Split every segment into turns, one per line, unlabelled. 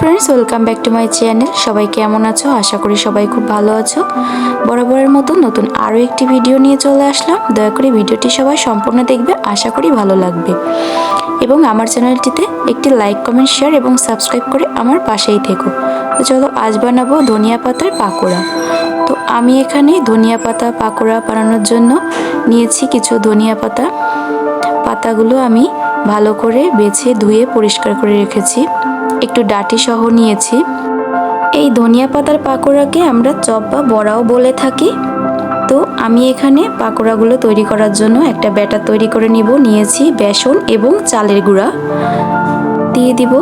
Friends welcome back to my channel সবাই কেমন আছো? আশা করি সবাই খুব ভালো আছো। বরাবরের মতো নতুন আরও একটি ভিডিও নিয়ে চলে আসলাম। দয়া করে ভিডিওটি সবাই সম্পূর্ণ দেখবে, আশা করি ভালো লাগবে। এবং আমার চ্যানেলটিতে একটি লাইক কমেন্ট শেয়ার এবং সাবস্ক্রাইব করে আমার পাশেই থেকো। তো চলো, আজ বানাবো ধনিয়া পাতার পাকোড়া। তো আমি এখানে ধনিয়া পাতা পাকোড়া বানানোর জন্য নিয়েছি কিছু ধনিয়া পাতা। পাতাগুলো আমি ভালো করে বেছে ধুয়ে পরিষ্কার করে রেখেছি। একটু ডাটি সহ নিয়েছি। এই ধনিয়া পাতার পাকোড়াকে আমরা চপ বা বড়াও বলে থাকি। তো আমি এখানে পাকোড়াগুলো তৈরি করার জন্য একটা ব্যাটার তৈরি করে নিব। নিয়েছি বেসন এবং চালের গুঁড়া। দিয়ে দিব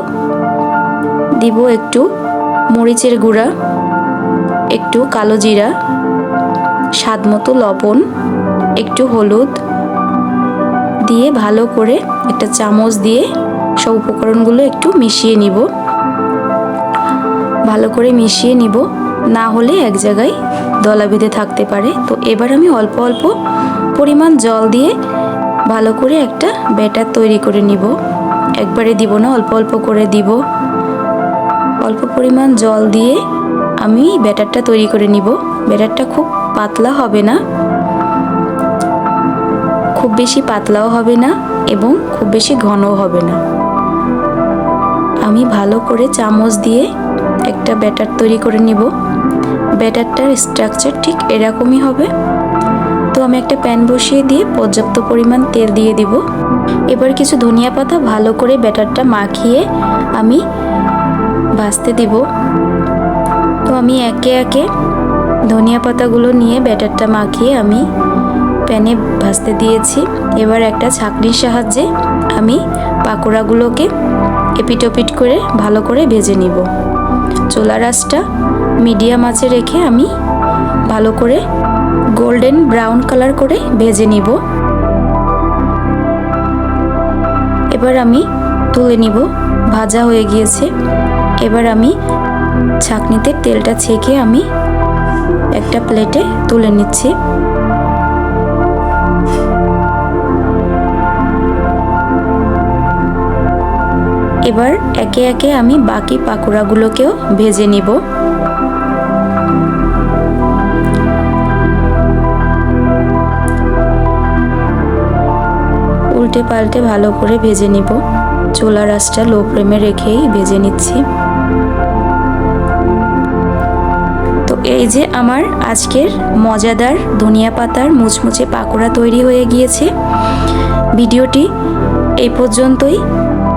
দিব একটু মরিচের গুঁড়া, একটু কালো জিরা, স্বাদ মতো লবণ, একটু হলুদ। দিয়ে ভালো করে একটা চামচ দিয়ে সব উপকরণগুলো একটু মিশিয়ে নিব। ভালো করে মিশিয়ে নিব। না হলে এক জায়গায় দলা বেঁধে থাকতে পারে। তো এবার আমি অল্প অল্প পরিমাণ জল দিয়ে ভালো করে একটা ব্যাটার তৈরি করে নিব। একবারে দিব না, অল্প অল্প করে দিব। অল্প পরিমাণ জল দিয়ে আমি ব্যাটারটা তৈরি করে নিব। ব্যাটারটা খুব পাতলা হবে না। খুব বেশি পাতলাও হবে না। এবং খুব বেশি ঘনও হবে না। আমি ভালো করে চামচ দিয়ে একটা ব্যাটার তৈরি করে নিব। ব্যাটারটার স্ট্রাকচার ঠিক এরকমই হবে। তো আমি একটা প্যান বসিয়ে দিয়ে পর্যাপ্ত পরিমাণ তেল দিয়ে দিব। এবার কিছু ধনিয়া পাতা ভালো করে ব্যাটারটা মাখিয়ে আমি ভাজতে দিব। তো আমি একে একে ধনিয়া পাতাগুলো নিয়ে ব্যাটারটা মাখিয়ে আমি প্যানে ভাজতে দিয়েছি। এবার একটা ছাঁকনির সাহায্যে আমি পাকোড়াগুলোকে এপিটোপিট করে ভালো করে ভেজে নিব। চোলা রাসটা মিডিয়াম আঁচে রেখে আমি ভালো করে গোল্ডেন ব্রাউন কালার করে ভেজে নিব। এবার আমি তুলে নিব। ভাজা হয়ে গিয়েছে। এবার আমি ছাঁকনিতে তেলটা ছেঁকে আমি একটা প্লেটে তুলে নিচ্ছি। এবার একে একে আমি বাকি পাকোড়াগুলোকেও ভেজে নিব। উল্টে পাল্টে ভালো করে ভেজে নিব। চোলা রাসটা লো ফ্লেমে রেখেই ভেজে নিচ্ছি। তো এই যে আমার আজকের মজাদার ধনিয়া পাতার মুচমুচে পাকোড়া তৈরি হয়ে গিয়েছে। ভিডিওটি এই পর্যন্তই।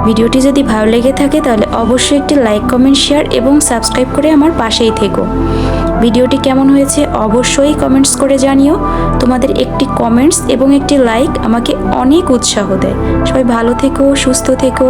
ভিডিওটি যদি ভালো লেগে থাকে তাহলে অবশ্যই একটি লাইক, কমেন্ট, শেয়ার এবং সাবস্ক্রাইব করে আমার পাশেই থেকো। ভিডিওটি কেমন হয়েছে অবশ্যই কমেন্টস করে জানিও। তোমাদের একটি কমেন্টস এবং একটি লাইক আমাকে অনেক উৎসাহ দেয়। সবাই ভালো থেকো, সুস্থ থেকো।